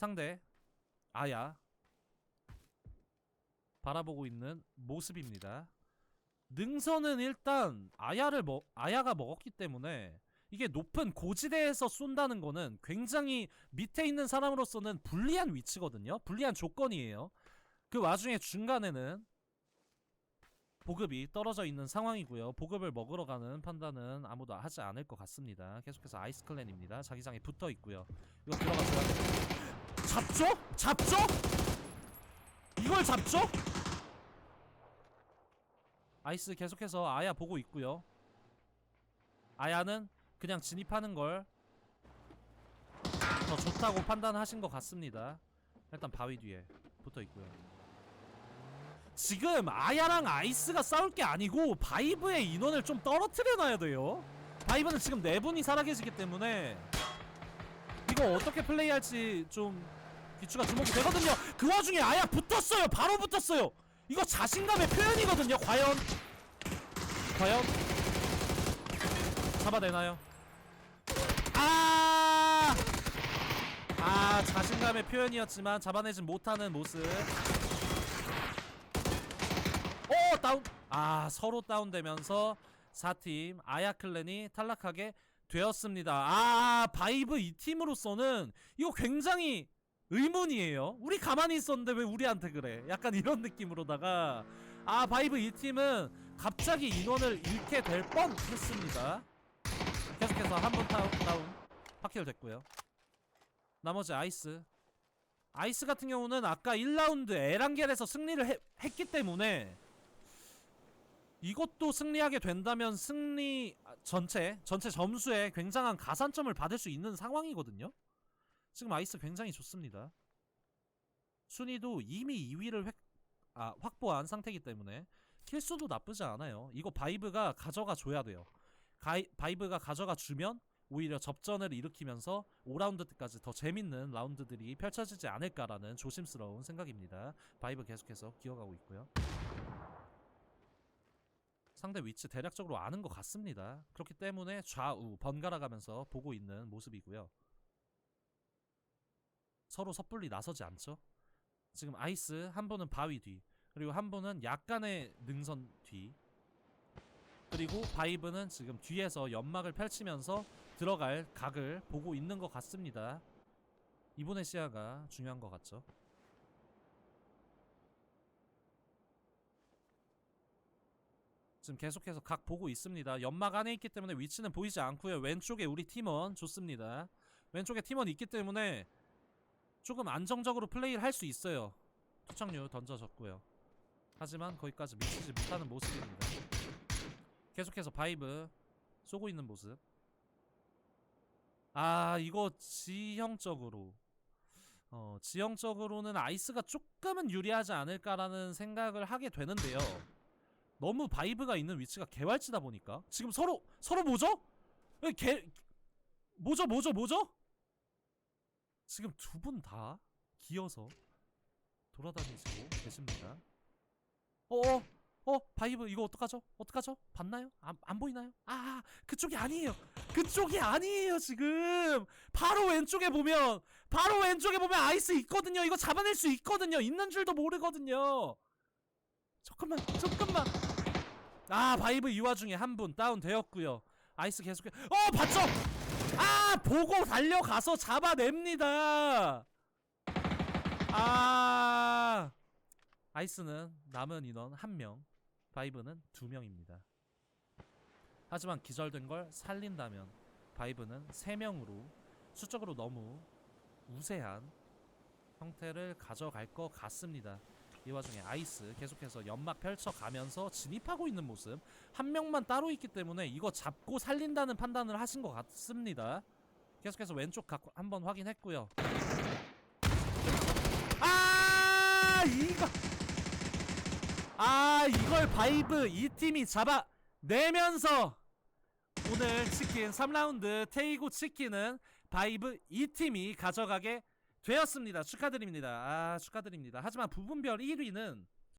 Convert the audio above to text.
상대 아야 바라보고 있는 모습입니다. 능선은 일단 아야를 먹 아야가 먹었기 때문에 이게 높은 고지대에서 쏜다는 거는 굉장히 밑에 있는 사람으로서는 불리한 위치거든요. 불리한 조건이에요. 그 와중에 중간에는 보급이 떨어져 있는 상황이고요. 보급을 먹으러 가는 판단은 아무도 하지 않을 것 같습니다. 계속해서 아이스 클랜입니다. 자기장에 붙어 있고요. 이거 들어가줘야 돼. 잡죠? 잡죠? 이걸 잡죠? 아이스 계속해서 아야 보고 있고요. 아야는 그냥 진입하는 걸 더 좋다고 판단하신 것 같습니다. 일단 바위 뒤에 붙어 있고요. 지금 아야랑 아이스가 싸울 게 아니고 바이브의 인원을 좀 떨어뜨려 놔야 돼요. 바이브는 지금 네 분이 살아계시기 때문에 이거 어떻게 플레이할지 좀 귀추가 주목이 되거든요. 그 와중에 아야 붙었어요. 바로 붙었어요. 이거 자신감의 표현이거든요. 과연 과연 잡아내나요? 아! 아, 자신감의 표현이었지만 잡아내진 못하는 모습. 오, 다운. 아, 서로 다운되면서 4팀 아야클랜이 탈락하게 되었습니다. 아, 바이브 이 팀으로서는 이거 굉장히 의문이에요. 우리 가만히 있었는데 왜 우리한테 그래? 약간 이런 느낌으로다가 아, 바이브 이 팀은 갑자기 인원을 잃게 될 뻔했습니다. 계속해서 한 번 다운, 파킬 됐고요. 나머지 아이스. 아이스 같은 경우는 아까 1라운드 에란겔에서 승리를 해- 했기 때문에 이것도 승리하게 된다면 승리 아, 전체 전체 점수에 굉장한 가산점을 받을 수 있는 상황이거든요. 지금 아이스 굉장히 좋습니다. 순위도 이미 2위를 획, 아, 확보한 상태이기 때문에 킬수도 나쁘지 않아요. 이거 바이브가 가져가 줘야 돼요. 가이, 바이브가 가져가 주면 오히려 접전을 일으키면서 5라운드 때까지 더 재밌는 라운드들이 펼쳐지지 않을까라는 조심스러운 생각입니다. 바이브 계속해서 기어가고 있고요. 상대 위치 대략적으로 아는 것 같습니다. 그렇기 때문에 좌우 번갈아 가면서 보고 있는 모습이고요. 서로 섣불리 나서지 않죠. 지금 아이스 한 분은 바위 뒤, 그리고 한 분은 약간의 능선 뒤, 그리고 바이브는 지금 뒤에서 연막을 펼치면서 들어갈 각을 보고 있는 것 같습니다. 이번의 시야가 중요한 것 같죠. 지금 계속해서 각 보고 있습니다. 연막 안에 있기 때문에 위치는 보이지 않고요. 왼쪽에 우리 팀원 좋습니다. 왼쪽에 팀원 있기 때문에 조금 안정적으로 플레이를 할 수 있어요. 투척류 던져졌고요. 하지만 거기까지 미치지 못하는 모습입니다. 계속해서 바이브 쏘고 있는 모습. 아 이거 지형적으로 어 지형적으로는 아이스가 조금은 유리하지 않을까라는 생각을 하게 되는데요. 너무 바이브가 있는 위치가 개활지다 보니까 지금 서로 서로 뭐죠? 에, 개 뭐죠 뭐죠 뭐죠? 지금 두 분 다 기어서 돌아다니시고 계십니다. 어어 어 바이브 이거 어떡하죠? 어떡하죠? 봤나요? 안, 안 보이나요? 아 그쪽이 아니에요. 그쪽이 아니에요 지금. 바로 왼쪽에 보면 바로 왼쪽에 보면 아이스 있거든요. 이거 잡아낼 수 있거든요. 있는 줄도 모르거든요. 잠깐만 잠깐만. 아 바이브 이 와중에 한 분 다운되었고요. 아이스 계속해. 어 봤죠? 아 보고 달려가서 잡아냅니다. 아 아이스는 남은 인원 한 명, 바이브는 두 명입니다. 하지만 기절된 걸 살린다면 바이브는 세 명으로 수적으로 너무 우세한 형태를 가져갈 것 같습니다. 이 와중에 아이스 계속해서 연막 펼쳐가면서 진입하고 있는 모습 한 명만 따로 있기 때문에 이거 잡고 살린다는 판단을 하신 것 같습니다. 계속해서 왼쪽 각 한번 확인했고요. 아 이거 아 이걸 바이브 이 팀이 잡아 내면서 오늘 치킨 3라운드 테이고 치킨은 바이브 이 팀이 가져가게 되었습니다. 축하드립니다. 아 축하드립니다. 하지만 부분별 1위는